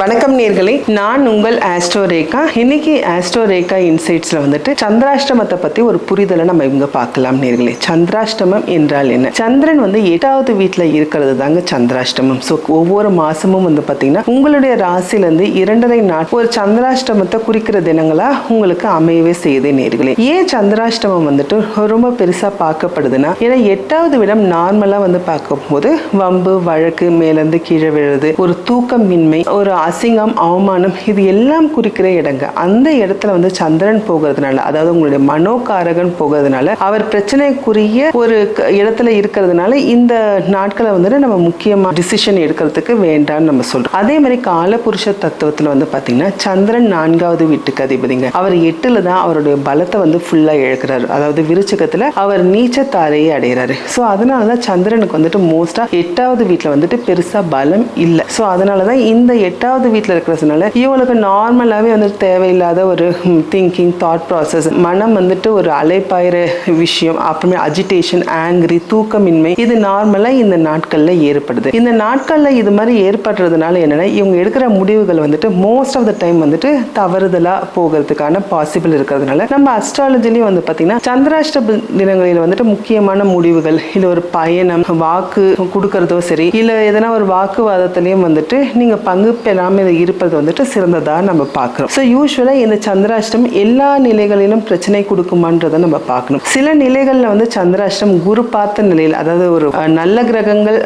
வணக்கம் நேர்களே. நான் உங்கள் ஆஸ்ட்ரோ ரேகா. இன்னைக்கு ஆஸ்ட்ரோ ரேகா இன்சைட்ஸ்ல வந்துட்டு சந்திராஷ்டமத்தை பத்தி ஒரு புரிதலை நம்ம இவங்க பார்க்கலாம் நேர்களே. சந்திராஷ்டமம் என்றால் என்ன? சந்திரன் வந்து எட்டாவது வீட்டில் இருக்கிறது தாங்க சந்திராஷ்டமம். ஸோ ஒவ்வொரு மாசமும் வந்து பார்த்தீங்கன்னா உங்களுடைய ராசிலேருந்து இரண்டரை நாள் ஒரு சந்திராஷ்டமத்தை குறிக்கிற தினங்களா உங்களுக்கு அமையவே செய்யுது நேர்களே. ஏன் சந்திராஷ்டமம் வந்துட்டு ரொம்ப பெருசா பார்க்கப்படுதுன்னா ஏன்னா எட்டாவது விடம் நார்மலா வந்து பார்க்கும்போது வம்பு வழக்கு மேலேருந்து கீழே விழுறது ஒரு தூக்கமின்மை ஒரு அசிங்கம் அவமானம் இது எல்லாம் குறிக்கிற இடங்க. அந்த இடத்துல வந்து சந்திரன் போகிறதுனால அதாவது உங்களுடைய மனோகாரகன் போகிறதுனால அவர் பிரச்சனைக்குரிய ஒரு க- இடத்துல இருக்கிறதுனால இந்த நாட்களை வந்துட்டு நம்ம முக்கியமா டிசிஷன் எடுக்கிறதுக்கு வேண்டாம்னு நம்ம சொல்றோம். அதே மாதிரி காலபுருஷ தத்துவத்துல வந்து பாத்தீங்கன்னா சந்திரன் நான்காவது வீட்டுக்கு அதிபதிங்க. அவர் எட்டுல தான் அவருடைய பலத்தை வந்து ஃபுல்லா இழக்கிறாரு. அதாவது விருச்சகத்துல அவர் நீச்சத்தாரையே அடைகிறாரு. ஸோ அதனால தான் சந்திரனுக்கு வந்துட்டு மோஸ்டா எட்டாவது வீட்டில் வந்துட்டு பெருசா பலம் இல்லை. ஸோ அதனால தான் இந்த எட்டாவது வீட்டில் இருக்கிறதுனால இவங்களுக்கு நார்மலாகவே வந்து தேவையில்லாத ஒரு திங்கிங் தாட் ப்ராசஸ் மனம் வந்துட்டு ஒரு அலைப்பாயிற விஷயம் அப்புறமே அஜிடேஷன் ஆங்கிரி தூக்கமின்மை இது நார்மலாக இந்த நாட்களில் ஏற்படுது. இந்த நாட்களில் இது மாதிரி ஏற்படுறதுனால என்னென்னா இவங்க எடுக்கிற முடிவுகள் வந்துட்டு மோஸ்ட் ஆஃப் த டைம் வந்துட்டு தவறுதலாக போகிறதுக்கான பாசிபிள் இருக்கிறதுனால நம்ம அஸ்ட்ராலஜிலையும் வந்து பார்த்தீங்கன்னா சந்திராஷ்ட தினங்களில் வந்துட்டு முக்கியமான முடிவுகள் இல்லை ஒரு பயணம் வாக்கு கொடுக்கறதோ சரி இல்லை எதனா ஒரு வாக்குவாதத்திலையும் வந்துட்டு நீங்கள் பங்கு பெறாமல் இருப்பது வந்துட்டு சிறந்ததாக நம்ம பார்க்குறோம். ஸோ யூஸ்வலாக இந்த சந்திராஷ்டம் எல்லா நிலைகளிலும் பிரச்சனை கொடுக்குமான்றதை நம்ம பார்க்கணும். சில நிலைகளில் வந்து சந்திராஷ்டம் குரு பார்த்த நிலையில் அதாவது ஒரு நல்ல கிரகங்கள்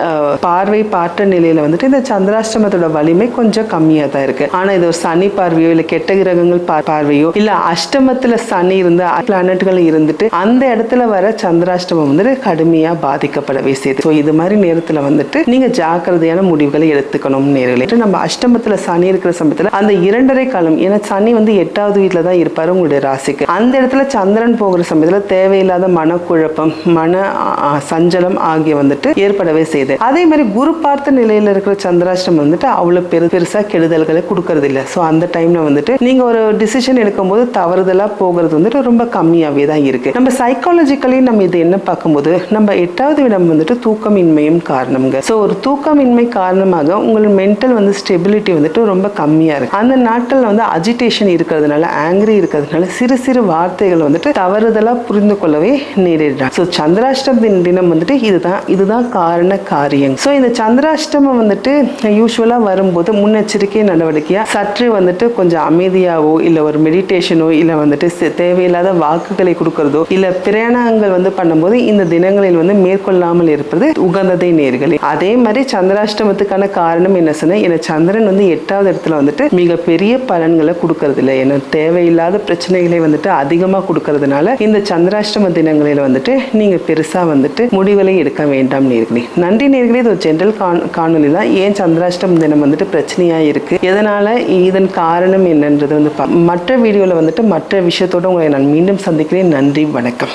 பார்வை பார்த்த நிலையில் வந்துட்டு இந்த சந்திராஷ்டமத்தோட வலிமை கொஞ்சம் கம்மியாக தான் இருக்கு. ஆனால் இது ஒரு சனி பார்வையோ இல்லை கெட்ட கிரகங்கள் பார்வையோ இல்லை அஷ்டமத்தில் சனி இருந்து பிளானட்கள் இருந்துட்டு அந்த இடத்துல வர சந்திராஷ்டமம் வந்துட்டு கடுமையாக பாதிக்கப்படவே செய்யுது ஸோ இது மாதிரி நேரத்தில் வந்துட்டு நீங்கள் ஜாக்கிரதையான முடிவுகளை எடுத்துக்கணும் நேரில். நம்ம அஷ்டமத்தில் சனி இருக்கிற சமயத்தில் அந்த இரண்டரை காலம் ஏன்னா சனி வந்து எட்டாவது வீட்டில் தான் இருப்பார் உங்களுடைய ராசிக்கு. அந்த இடத்துல சந்திரன் போகிற சமயத்தில் தேவையில்லாத மனக்குழப்பம் மன சஞ்சலம் ஆகிய வந்துட்டு ஏற்படவே செய்யுது. அதே மாதிரி குரு பார்த்த நிலையில் இருக்கிற சந்திராஷ்டம் வந்துட்டு அவ்வளோ பெரு பெருசாக கெடுதல்களை கொடுக்கறது இல்லை ஸோ அந்த டைமில் வந்துட்டு நீங்கள் ஒரு டிசிஷன் எடுக்கும்போது தவறுதலாக போகிறது வந்துட்டு ரொம்ப கம்மியாகவே தான் இருக்கு. நம்ம சைக்காலஜிக்கலி நம்ம இது என்ன பார்க்கும்போது நம்ம எட்டாவது இடம் வந்துட்டு தூக்கமின்மையும் காரணம்ங்க. ஸோ ஒரு தூக்கமின்மை காரணமாக உங்கள் மென்டல் வந்து ஸ்டெபிலிட்டி வந்துட்டு ரொம்ப கம்மியாக இருக்கு. அந்த நாட்களில் வந்து அஜிடேஷன் இருக்கிறதுனால ஆங்கிரி இருக்கிறதுனால சிறு சிறு வார்த்தைகள் வந்துட்டு தவறுதலாக புரிந்து கொள்ளவே நேரிடுறாங்க. ஸோ சந்திராஷ்டம தினம் வந்துட்டு இதுதான் இதுதான் காரண காரியம். ஸோ இந்த சந்திராஷ்டமம் வந்துட்டு யூஸ்வலாக வரும்போது முன்னெச்சரிக்கை நடவடிக்கையாக சற்று வந்துட்டு கொஞ்சம் அமைதியாவோ இல்லை ஒரு மெடிடேஷனோ இல்லை வந்துட்டு தேவையில்லாத வாக்குகளை கொடுக்கறதோ இல்லை பிரயாணங்கள் வந்து பண்ணும்போது இந்த தினங்களில் வந்து மேற்கொள்ளாமல் இருப்பது உகந்ததை நேர்களே அதே மாதிரி சந்திராஷ்டமத்துக்கான காரணம் என்ன சொன்னால் ஏன்னா சந்திரன் வந்து எட்டாவது இடத்துல வந்துட்டு மிகப்பெரிய பலன்களை கொடுக்கறது இல்லை ஏன்னா தேவையில்லாத பிரச்சனைகளை வந்துட்டு அதிகமாக கொடுக்கறதுனால இந்த சந்திராஷ்டம தினங்களில் வந்துட்டு நீங்கள் பெருசாக வந்துட்டு முடிவுகளை எடுக்க வேண்டாம் நேர்களே. நன்றி நேர்களே. இது ஒரு ஜென்ரல் காண் காணொலி தான். ஏன் சந்திராஷ்டம தினம் வந்துட்டு பிரச்சனையாக இருக்கு? எதனால இதன் காரணம் என்னன்றது வந்து மற்ற வீடியோவில் வந்துட்டு மற்ற விஷயத்தோட உங்களை நான் மீண்டும் சந்திக்கிறேன். நன்றி. வணக்கம்.